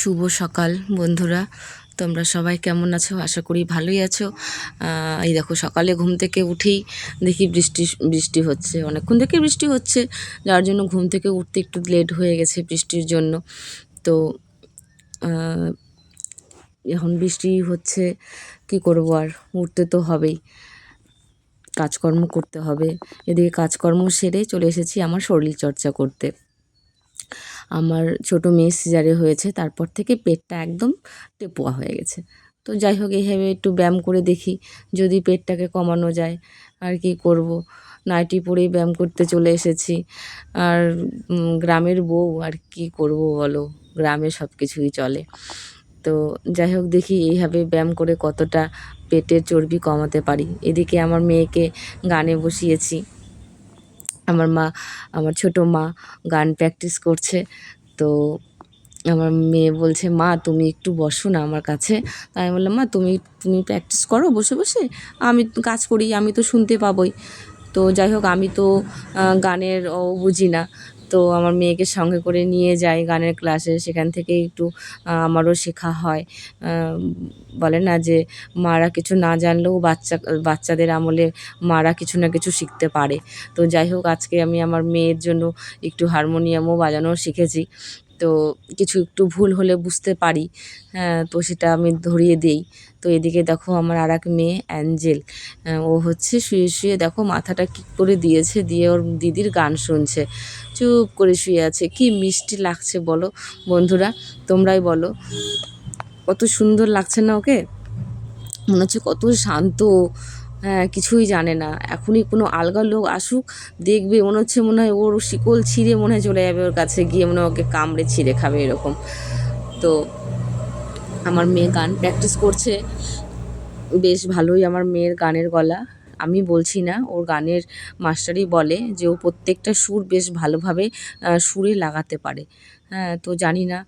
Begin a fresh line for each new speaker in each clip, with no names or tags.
শুভ সকাল, বন্ধুরা। তোমরা সবাই কেমন আছো? আশা করি ভালোই আছো। এই দেখো, সকালে ঘুম থেকে উঠেই দেখি বৃষ্টি বৃষ্টি হচ্ছে। অনেকক্ষণ থেকে বৃষ্টি হচ্ছে, যার জন্য ঘুম থেকে উঠতে একটু লেট হয়ে গেছে বৃষ্টির জন্য। তো এখন বৃষ্টি হচ্ছে, কি করব আর? উঠতে তো হবেই। কাজকর্ম করতে হবে। এদিকে কাজকর্ম সেরে চলে এসেছি আমার শরীর চর্চা করতে। আমার ছোট মেয়ে সিজারে হয়েছে, তারপর থেকে পেটটা একদম টেপোয়া হয়ে গেছে। তো যাই হোক এইভাবে একটু ব্যায়াম করে দেখি যদি পেটটাকে কমানো যায় আর কি করব। নাইটি পরেই ব্যায়াম করতে চলে এসেছি। আর গ্রামের বউ আর কি করব বলো? গ্রামে সব কিছুই চলে। তো যাই হোক, দেখি এইভাবে ব্যায়াম করে কতটা পেটের চর্বি কমাতে পারি। এদিকে আমার মেয়েকে গানে বসিয়েছি। আমার মা, আমার ছোট মা গান প্র্যাকটিস করছে। তো আমার মেয়ে বলছে, মা, তুমি একটু বসো না আমার কাছে। তাই আমি বললাম, মা, তুমি তুমি প্র্যাকটিস করো, বসে বসে। আমি কাজ করি, আমি তো শুনতে পাবোই। তো যাই হোক, আমি তো গানের ও বুঝি না। তো আমার মেয়েকে সঙ্গে করে নিয়ে যাই গানের ক্লাসে। সেখান থেকে একটু আমারও শেখা হয়। বলে না যে মারা কিছু না জানলেও বাচ্চা, বাচ্চাদের আমলে মারা কিছু না কিছু শিখতে পারে। তো যাই হোক, আজকে আমি আমার মেয়ের জন্য একটু হারমোনিয়ামও বাজানো শিখেছি। তো কিছু একটু ভুল হলে বুঝতে পারি। হ্যাঁ তো সেটা আমি ধরিয়ে দিই। তো এদিকে দেখো আমার আর এক মেয়ে, অ্যাঞ্জেল। ও হচ্ছে শুয়ে শুয়ে দেখো মাথাটা কি করে দিয়েছে, দিয়ে ওর দিদির গান শুনছে। চুপ করে শুয়ে আছে। কি মিষ্টি লাগছে বলো বন্ধুরা, তোমরাই বলো। কত সুন্দর লাগছে না ওকে? মনে হচ্ছে কত শান্ত। কিছুই জানে না। এখনই কোনো আলগা লোক আসুক, দেখবে, মনে হচ্ছে মনে হয় ওর শিকল ছিঁড়ে মনে হয় চলে যাবে ওর কাছে গিয়ে মনে হয় ওকে কামড়ে ছিঁড়ে খাবে এরকম। তো আমার মেয়ে গান প্র্যাকটিস করছে। বেশ ভালোই আমার মেয়ের গানের গলা। আমি বলছি না, ওর গানের মাস্টারই বলে যে ও প্রত্যেকটা সুর বেশ ভালোভাবে সুরে লাগাতে পারে। হ্যাঁ তো জানি না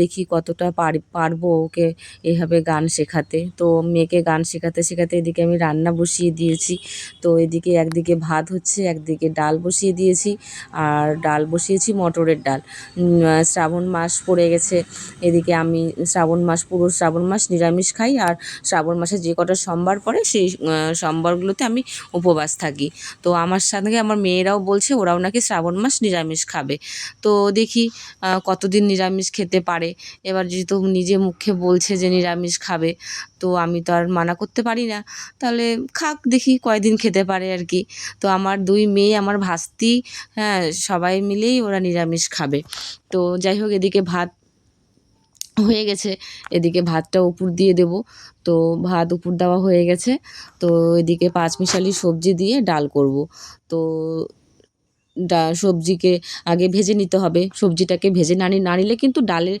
দেখি কতটা পার, পারব ওকে এভাবে গান শেখাতে। তো মেয়েকে গান শেখাতে শেখাতে এদিকে আমি রান্না বসিয়ে দিয়েছি। তো এদিকে একদিকে ভাত হচ্ছে, একদিকে ডাল বসিয়ে দিয়েছি। আর ডাল বসিয়েছি মটরের ডাল। শ্রাবণ মাস পড়ে গেছে, এদিকে আমি শ্রাবণ মাস, পুরো শ্রাবণ মাস নিরামিষ খাই। আর শ্রাবণ মাসে যে কটা সোমবার পড়ে, সেই সোমবারগুলোতে আমি উপবাস থাকি। তো আমার সঙ্গে আমার মেয়েরাও বলছে, ওরাও নাকি শ্রাবণ মাস নিরামিষ খাবে। তো দেখি কতদিন নিরামিষ খেতে পারে। এবার যেহেতু নিজে মুখে বলছে যে নিরামিষ খাবে, তো আমি তো আর মানা করতে পারি না। তাহলে খাক, দেখি কয়দিন খেতে পারে আর কি। তো আমার দুই মেয়ে, আমার ভাস্তি হ্যাঁ সবাই মিলেই ওরা নিরামিষ খাবে। তো যাই হোক, এদিকে ভাত হয়ে গেছে। এদিকে ভাতটা উপর দিয়ে দেব। তো ভাত উপর দেওয়া হয়ে গেছে। তো এদিকে পাঁচমিশালি সবজি দিয়ে ডাল করব। তো ডা, সবজিকে আগে ভেজে নিতে হবে। সবজিটাকে ভেজে না নি- নিলে কিন্তু ডালের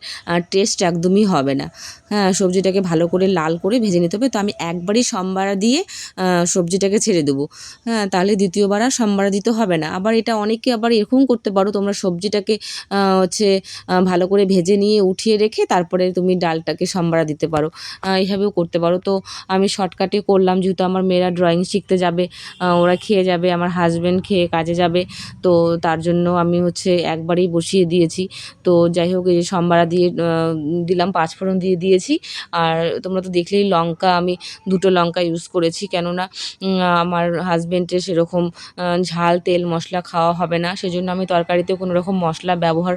টেস্ট একদমই হবে না। হ্যাঁ সবজিটাকে ভালো করে লাল করে ভেজে নিতে হবে। তো আমি একবারই সম্বারা দিয়ে সবজিটাকে ছেড়ে দেবো। হ্যাঁ তাহলে দ্বিতীয়বার আর সম্বারা দিতে হবে না। আবার এটা অনেকে আবার এরকম করতে পারো, তোমরা সবজিটাকে হচ্ছে ভালো করে ভেজে নিয়ে উঠিয়ে রেখে তারপরে তুমি ডালটাকে সম্বারা দিতে পারো। এইভাবেও করতে পারো। তো আমি শর্টকাটে করলাম, যেহেতু আমার মেয়েরা ড্রয়িং শিখতে যাবে ওরা খেয়ে যাবে, আমার হাজব্যান্ড খেয়ে কাজে যাবে। তো তার জন্য আমি হচ্ছে একবারেই বসিয়ে দিয়েছি। তো যাই হোক, এই যে সম্বারা দিয়ে দিলাম, পাঁচফোড়ন দিয়ে দিয়েছি। আর তোমরা তো দেখলেই লঙ্কা, আমি দুটো লঙ্কা ইউজ করেছি। কেননা আমার হাজব্যান্ডের সেরকম ঝাল, তেল, মশলা খাওয়া হবে না। সেজন্য আমি তরকারিতে কোনো রকম মশলা ব্যবহার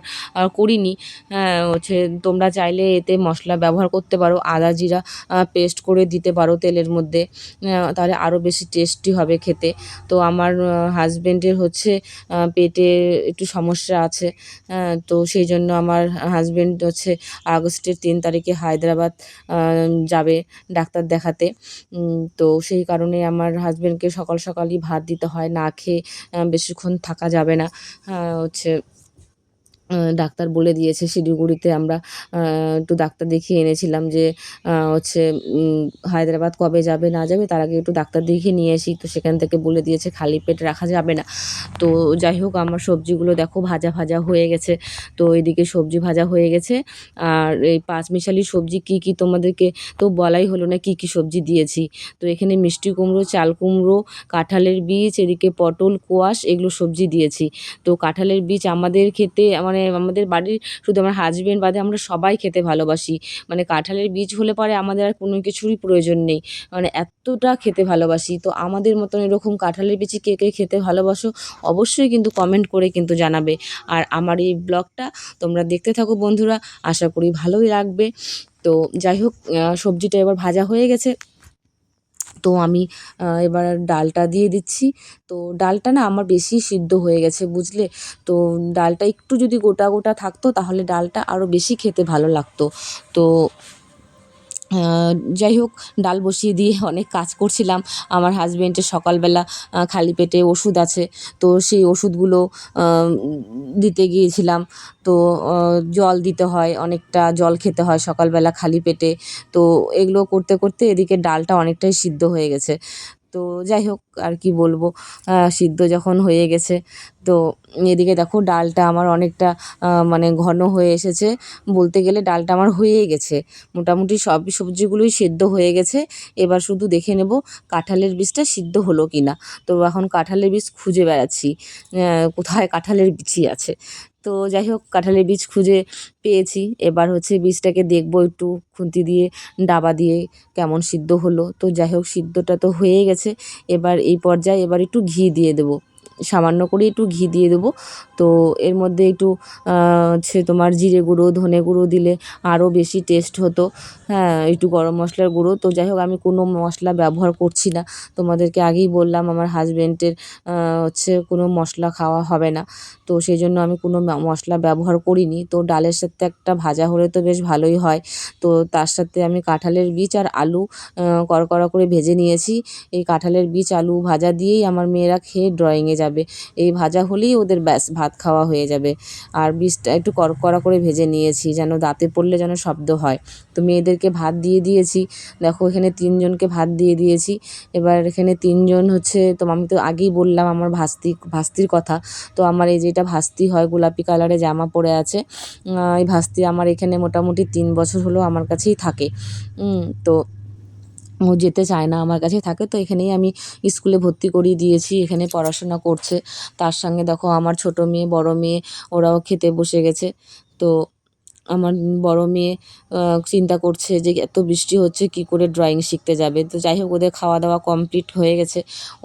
করিনি। হ্যাঁ হচ্ছে তোমরা চাইলে এতে মশলা ব্যবহার করতে পারো। আদা জিরা পেস্ট করে দিতে পারো তেলের মধ্যে। তাহলে আরও বেশি টেস্টি হবে খেতে। তো আমার হাজব্যান্ডের হচ্ছে পেটে একটু সমস্যা আছে তো সেই জন্য আমার হাজব্যান্ড হচ্ছে আগস্টের তিন তারিখে হায়দ্রাবাদ যাবে ডাক্তার দেখাতে। তো সেই কারণে আমার হাজব্যান্ডকে সকাল সকালই ভাত দিতে হয়, না খেয়ে বেশিক্ষণ থাকা যাবে না। হচ্ছে ডাক্তার বলে দিয়েছে শিলিগুড়িতে। আমরা একটু ডাক্তার দেখিয়ে এনেছিলাম যে হচ্ছে হায়দ্রাবাদ কবে যাবে, না যাবে, তার আগে একটু ডাক্তার দেখিয়ে নিয়ে আসি। তো সেখান থেকে বলে দিয়েছে, খালি পেট রাখা যাবে না। তো যাই হোক, আমার সবজিগুলো দেখো, ভাজা ভাজা হয়ে গেছে। তো এদিকে সবজি ভাজা হয়ে গেছে। আর এই পাঁচমিশালি সবজি কি কি তোমাদেরকে তো বলাই হলো না, কি কি সবজি দিয়েছি। তো এখানে মিষ্টি কুমড়ো, চাল কুমড়ো, কাঁঠালের বীজ, এদিকে পটল, কোয়াশ, এগুলো সবজি দিয়েছি। তো কাঁঠালের বীজ আমাদের খেতে মানে মানে আমাদের বাড়ির শুধু আমার হাজবেন্ড বাদে আমরা সবাই খেতে ভালোবাসি। মানে কাঁঠালের বীজ হলে পরে আমাদের আর কোনো কিছুরই প্রয়োজন নেই। মানে এতটা খেতে ভালোবাসি। তো আমাদের মতন এরকম কাঁঠালের বিচি কে কে খেতে ভালোবাসো অবশ্যই কিন্তু কমেন্ট করে কিন্তু জানাবে। আর আমার এই ব্লগটা তোমরা দেখতে থাকো বন্ধুরা। আশা করি ভালোই লাগবে। তো যাই হোক সবজিটা এবার ভাজা হয়ে গেছে। তো আমি এবার ডালটা দিয়ে দিচ্ছি। তো ডালটা না আমার বেশি সিদ্ধ হয়ে গেছে, বুঝলে? তো ডালটা একটু যদি গোটা গোটা থাকতো তাহলে ডালটা আরও বেশি খেতে ভালো লাগতো। তো যাই হোক, ডাল বসিয়ে দিয়ে অনেক কাজ করছিলাম। আমার হাজব্যান্ডের সকালবেলা খালি পেটে ওষুধ আছে। তো সেই ওষুধগুলো দিতে গিয়েছিলাম। তো জল দিতে হয়, অনেকটা জল খেতে হয় সকালবেলা খালি পেটে। তো এগুলো করতে করতে এদিকে ডালটা অনেকটাই সিদ্ধ হয়ে গেছে। তো যাই হোক, আর কি বলব সিদ্ধ যখন হয়ে গেছে, তো এদিকে দেখো ডালটা আমার অনেকটা মানে ঘন হয়ে এসেছে। বলতে গেলে ডালটা আমার হয়েই গেছে। মোটামুটি সব সবজিগুলোই সেদ্ধ হয়ে গেছে। এবার শুধু দেখে নেব কাঁঠালের বীজটা সিদ্ধ হলো কি না তো এখন কাঁঠালের বীজ খুঁজে বেড়াচ্ছি। কোথায় কাঁঠালের বিচি আছে। তো যাই হোক, কাঁঠালের বীজ খুঁজে পেয়েছি। এবার হচ্ছে বীজটাকে দেখব একটু খুন্তি দিয়ে, ডাবা দিয়ে কেমন সিদ্ধ হলো। তো যাই হোক, সিদ্ধটা তো হয়ে গেছে। এবার এই পর্যায়ে এবার একটু ঘি দিয়ে দেবো। সামান্য করে একটু ঘি দিয়ে দেবো। তো এর মধ্যে একটু হচ্ছে তোমার জিরে গুঁড়ো, ধনে গুঁড়ো দিলে আরও বেশি টেস্ট হতো। হ্যাঁ একটু গরম মশলার গুঁড়ো। তো যাই হোক, আমি কোনো মশলা ব্যবহার করছি না। তোমাদেরকে আগেই বললাম, আমার হাজবেন্ডের হচ্ছে কোনো মশলা খাওয়া হবে না। তো সেই জন্য আমি কোনো মশলা ব্যবহার করিনি। তো ডালের সাথে একটা ভাজা হলে তো বেশ ভালোই হয়। তো তার সাথে আমি কাঁঠালের বীজ আর আলু কড়কড়া করে ভেজে নিয়েছি। এই কাঁঠালের বীজ, আলু ভাজা দিয়েই আমার মেয়েরা খেয়ে ড্রয়িংয়ে যাবে। এই ভাজা হলেই ওদের ব্যাস, ভাত খাওয়া হয়ে যাবে। আর বীজটা একটু কড়কড়া করে ভেজে নিয়েছি, যেন দাঁতে পড়লে যেন শব্দ হয়। তো মেয়েদেরকে ভাত দিয়ে দিয়েছি। দেখো, এখানে তিনজনকে ভাত দিয়ে দিয়েছি। এবার এখানে তিনজন হচ্ছে, তো আমি তো আগেই বললাম আমার ভাস্তি, ভাস্তির কথা। তো আমার এই যেটা ভাস্তি হয়, গোলাপি কালারে জামা পরে আছে এই ভাস্তি আমার এখানে মোটামুটি তিন বছর হলো আমার কাছেই থাকে। তো ও যেতে চায় না আমার কাছে থাকে, তো এখানেই আমি স্কুলে ভর্তি করিয়ে দিয়েছি, এখানে পড়াশোনা করছে। তার সঙ্গে দেখো আমার ছোটো মেয়ে, বড় মেয়ে, ওরাও খেতে বসে গেছে। তো আমার বড় মেয়ে চিন্তা করছে যে এত বৃষ্টি হচ্ছে, কি করে ড্রয়িং শিখতে যাবে? তো যাই হোক, ওদের খাওয়া দাওয়া কমপ্লিট হয়ে গেছে।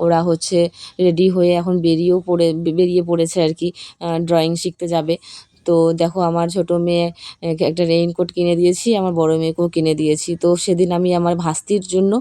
ওরা হচ্ছে রেডি হয়ে এখন বেরিয়েও পড়ে, বেরিয়ে পড়েছে আর কি ড্রয়িং শিখতে যাবে। তো দেখো আমার ছোটো মেয়ে একটা রেইনকোট কিনে দিয়েছি, আমার বড় মেয়েকেও কিনে দিয়েছি। তো সেদিন আমি আমার ভাস্তির জন্য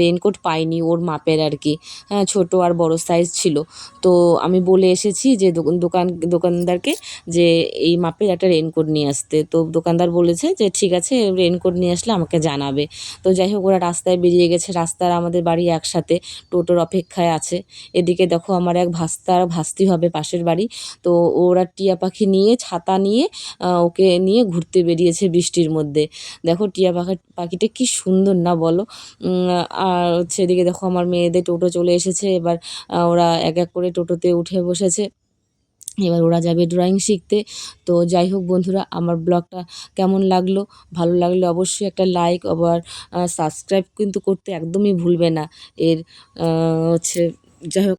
রেইনকোট পাইনি ওর মাপের আর কি। হ্যাঁ ছোটো আর বড় সাইজ ছিল। তো আমি বলে এসেছি যে দোকান দোকান, দোকানদারকে যে এই মাপের একটা রেইনকোট নিয়ে আসতে। তো দোকানদার বলেছে যে ঠিক আছে রেইনকোট নিয়ে আসলে আমাকে জানাবে। তো যাই হোক ওরা রাস্তায় বেরিয়ে গেছে, রাস্তার আমাদের বাড়ি একসাথে, টোটোর অপেক্ষায় আছে। এদিকে দেখো আমার এক ভাস্তা আর ভাস্তি হবে পাশের বাড়ি। তো ওরা টিয়া পাখি নিয়ে ছাতা নিয়ে ওকে নিয়ে ঘুরতে বেরিয়েছে বৃষ্টির মধ্যে। দেখো টিয়া পাখি, পাখিটা কি সুন্দর না বলো? আর হচ্ছে এদিকে দেখো আমার মেয়েদের টোটো চলে এসেছে। এবার ওরা এক এক করে টোটোতে উঠে বসেছে। এবার ওরা যাবে ড্রয়িং শিখতে। তো যাই হোক বন্ধুরা, আমার ব্লগটা কেমন লাগল? ভালো লাগলে অবশ্যই একটা লাইক, আবার সাবস্ক্রাইব কিন্তু করতে একদমই ভুলবে না। এর হচ্ছে, যাই হোক।